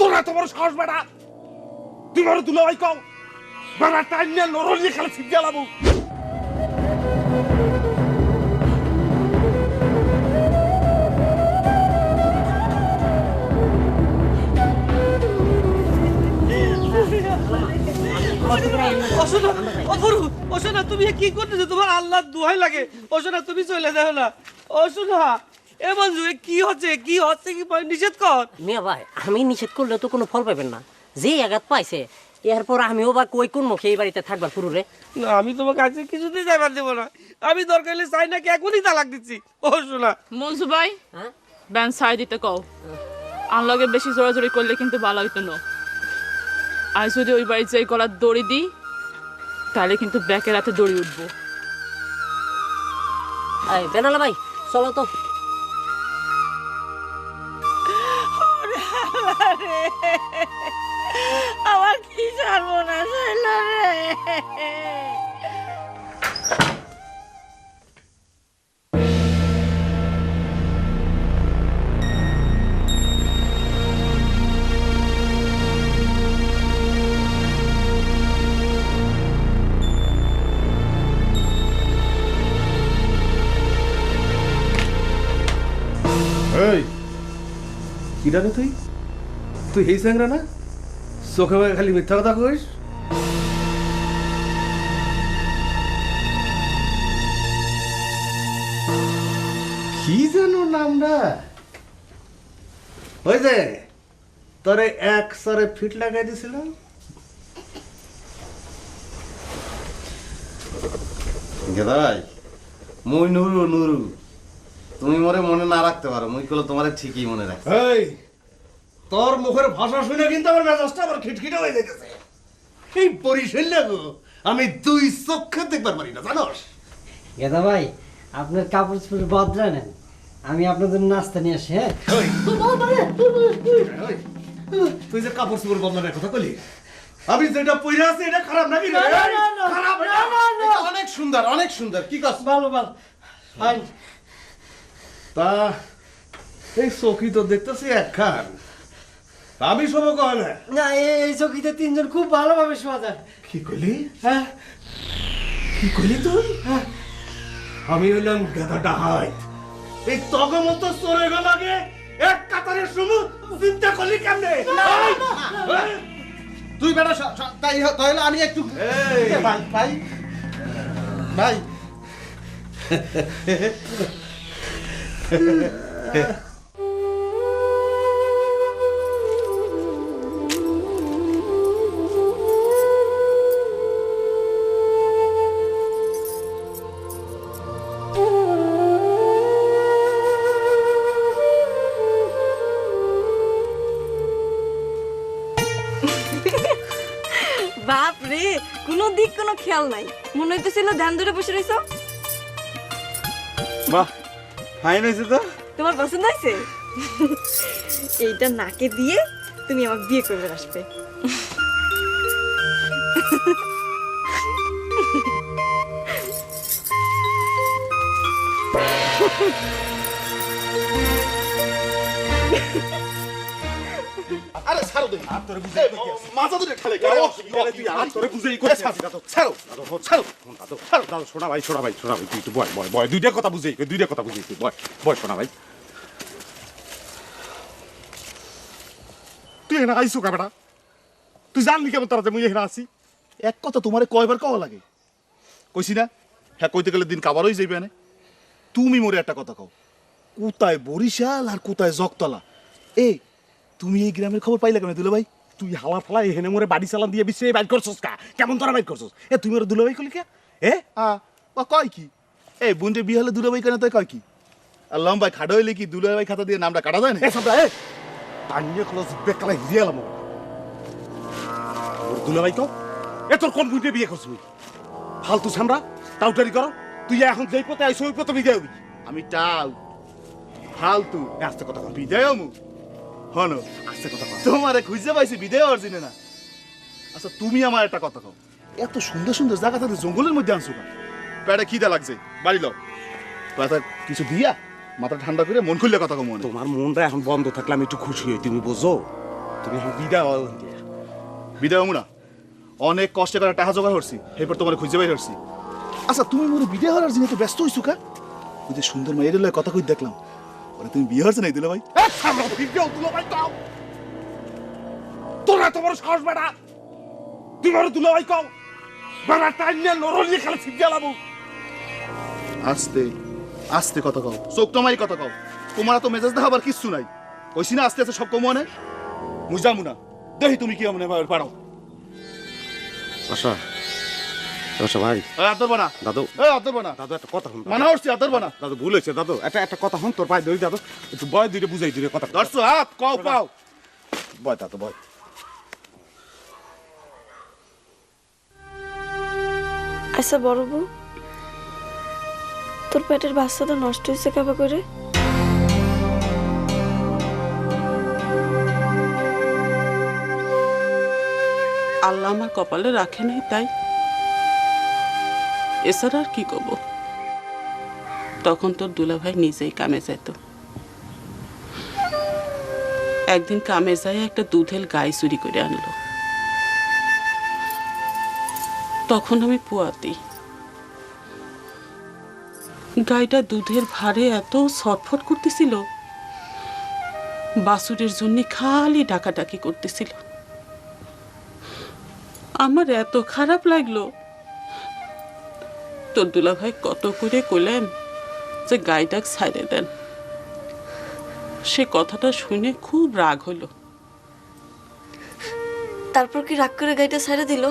তোর এত বড় সাহস বেটা। তুই বড় দুলা ভাই কও বেটা টাইম নিয়ে খেলে গেলাম অসনা তুমি কি করতেছো? তোমার আল্লাহ দোহাই লাগে। অসনা, তুমি চলে যাও না। অসনা এ বন্ধু কি হচ্ছে কি হচ্ছে কি নিষেধ কর। মিয়া ভাই আমি নিষেধ করলে তো কোনো ফল পাবেন না। যে আঘাত পাইছে এরপর আমিও বা কই কোন মুখে এই বাড়িতে থাকবার পুরুরে না আমি তোমার কাছে কিছুতেই যাইবার দেবো না। আমি দরকার হলে চাই নাকি এখনই তালাক দিচ্ছি। অসনা মনসু ভাই হ্যাঁ? ব্যান সাই দিতে কও। আনলগে বেশি জোরাজোরি করলে কিন্তু ভালো হইতো না। আর যদি ওই বাড়ির যেই গলার দড়ি দিই তাহলে কিন্তু ব্যাকের হাতে দড়ি উঠবো। বেনালা ভাই চলো তো। আমার কি সর্বনাশ হইল রে? এই কি ডাকে তুই? তুই এই স্যাংরা না? চোখে খালি মিথ্যা কথা কইস? কি যেন নামটা ওই যে তোরে এক সরে ফিট লাগাই দিছিল গেদাই মুই নুরু নুরু। তুমি মরে মনে না রাখতে পারো মুই কলে তোমার ঠিকই মনে রাখ এই তোর মুখের ভাষা শুনে কিন্তু আমার মেজাজটা আবার খিটখিটে হয়ে যেতেছে এই পরিশৈল্য গো আমি দুই চোখে দেখবার পারি না জানোস? গেদা ভাই আপনার কাপড় চোপড় বদলা নেন। আমি আপনাদের নাস্তা নিয়ে আসি হ্যাঁ? তুই যে কাপড় চোপড় বদলানোর কথা কলি আমি যেটা পইরা আছি এটা খারাপ নাকি? খারাপ অনেক সুন্দর অনেক সুন্দর। কি কস ভালো ভালো। ফাইন তা এই চকি তো দেখতেছি একখান। আমি সব কয় না না এই- চকিতে তিনজন খুব ভালোভাবে শোয়া যায় কি কইলি? হ্যাঁ। কি কইলি তুই? আমি হইলাম গাদা ডাহাই এই তগ মতো চলে গেল আগে এক কাতারে শুমু চিন্তা করলি কেমনে? তুই বেটা তাই হ- তাহলে আমি একটু। এই, ভাই ভাই। ভাই। বাপ রে কোনো দিক কোনো খেয়াল নাই। মনে হইতেছিল ধ্যান ধরে বসে রইছো। বাহ ফাইন হয়েছে তো। তোমার পছন্দ হয়েছে এইটা নাকে দিয়ে তুমি আমার বিয়ে করবে আসবে। আরে ছাড়ো দে আর তোরে বুঝাই মাথা ধরে কেন? অসুবিধা তুই আর তোরে বুঝাই করে ছাড়ি ছাড়ো দাদু ছাড়ো। দাদু ছাড়ো। দাদু শোনা ভাই শোনা ভাই শোনা ভাই তুই একটু বয় বয় বয় দুইটা কথা বুঝাই দুইটা কথা বুঝাই তুই বয় বয় শোনা ভাই। তুই এখানে আইসু কা তুই জানলি কেমন তারা যে মুই এখানে আসি এক কথা তোমারে কয়বার কওয়া লাগে? কইছি না? হ্যাঁ কইতে গেলে দিন কাবার হয়ে যাইবে না তুমি মোরে একটা কথা কও। কোথায় বরিশাল আর কোথায় জগতলা? এ তুমি এই গ্রামের খবর পাইলে কেন দুলে ভাই তুই হালা ফালা এখানে মোরে বাড়ি চালান দিয়ে বিশ্বে বাইর করছস কা? কেমন তোরা বাইর করছস? এ তুমি ওর দুলে ভাই কলি কে? এ? আ ও কয় কি? এ বুনটে বিয়ে হলে দুলে ভাই কেন তাই কয় কি? আর লম্বাই খাড়া হইলে কি দুলে ভাই খাতা দিয়ে নামটা কাটা যায় না এ সামটা এ! টানিয়ে ক্লোজ বেকালা হিরিয়ালাম ওর দুলে ভাই কো এ তোর কোন বুনটে বিয়ে করছিস ফালতু সামরা টাউটারি করো। তুই এখন যেই পথে আইসো ওই পথে বিদায় হবি। আমি টাউ ফালতু। আস্তে কথা বিদায় হমু। হনো আস্তে কথা তোমারে খুঁজে পাইছি বিদায় অর্জিনে না। আচ্ছা তুমি আমার একটা কথা কও। এত সুন্দর সুন্দর জায়গা থাকে জঙ্গলের মধ্যে আনছো কেন? পেটে খিদা লাগছে বাড়ি লও। পেটে কিছু দিয়া মাথা ঠান্ডা করে মন খুললে কথা কম তোমার মনটা এখন বন্ধ থাকলে আমি একটু খুশি হই তুমি বোঝো। তুমি এখন বিদায় বিদায় না। অনেক কষ্ট করে টাকা জোগাড় করছি এরপর তোমার খুঁজে বের করছি। আচ্ছা তুমি মোরে বিদায় হওয়ার জন্য তো ব্যস্ত হইছো কা ওই যে সুন্দর মাইয়ের লয় কথা কই দেখলাম ওরে তুমি বিয়ে হচ্ছে নাই দিলে ভাই ভাই কও। তোরা তোমার সাহস বেটা। তুই বড় দুলা ভাই কও। বেড়া টাইম নিয়ে লড়ল নিয়ে খেলা ছিপ গেলাম আস্তে আস্তে কথা কও। চোখ তোমারই কথা কও। তোমার তো মেজাজ দেখাবার কিচ্ছু নাই। কইছি না আস্তে আস্তে সব কম মনে মুজামু না দেখি তুমি কি মনে পারো। আশা ভাই। এই আদর বানা। দাদু। এই আদর বানা। দাদু একটা কথা শুন। মানা হচ্ছে আদর বানা। দাদু ভুল হয়েছে দাদু। একটা একটা কথা শুন তোর পায়ে ধরি দাদু। একটু বয় দুইটা বুঝাই দিলে কথা ধরছো হাত কও পাও। বয় দাদু বয়। আচ্ছা বড় বউ তোর পেটের বাচ্চাটা নষ্ট হয়েছে কেবা করে? আল্লাহ আমার কপালে রাখে নাই তাই। এছাড়া আর কি করব? তখন তোর দুলাভাই নিজেই কামে যেত। একদিন কামে যায় একটা দুধের গাই চুরি করে আনলো। তখন আমি পুয়াতি। গাইটা দুধের ভারে এত ছটফট করতেছিল, বাসুরের জন্য খালি ডাকাডাকি করতেছিল। আমার এত খারাপ লাগল তোর দুলা ভাই কত করে কইলেন যে গাইটাক ছাইড়ে দেন। সে কথাটা শুনে খুব রাগ হলো তারপর কি রাগ করে গাড়িটা ছেড়ে দিল?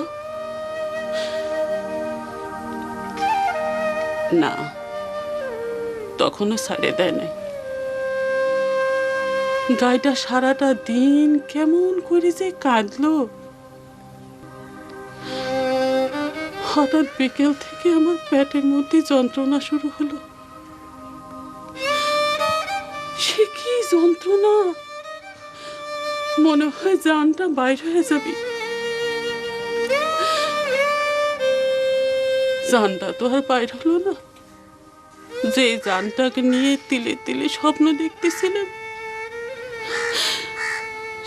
না তখনও ছাড়ে দেয় নাই। গাইটা সারাটা দিন কেমন করে যে কাঁদলো। হঠাৎ বিকেল থেকে আমার পেটের মধ্যে যন্ত্রণা শুরু হলো। সে কি যন্ত্রণা? মনে হয় জানটা বাইর হয়ে যাবে। জানটা তো আর বাইর হলো না। যে জানটাকে নিয়ে তিলে তিলে স্বপ্ন দেখতেছিলাম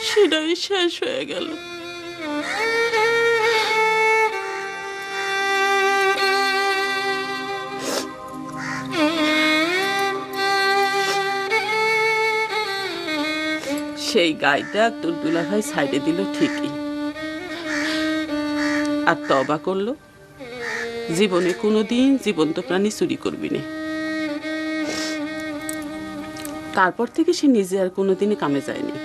সেটাই শেষ হয়ে গেল। সেই গাইটা তোর দুলাভাই সাইডে দিল ঠিকই। আর তবা করল, জীবনে কোনোদিন জীবন্ত প্রাণী চুরি করবি না। তারপর থেকে সে নিজে আর কোনোদিনই কামে যায়নি।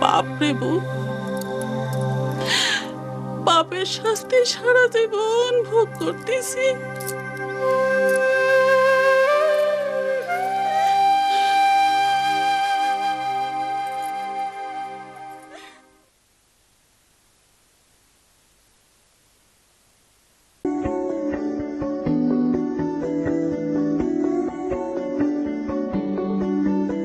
বাপরে বোন পাপের শাস্তি সারা জীবন ভোগ করতেছি।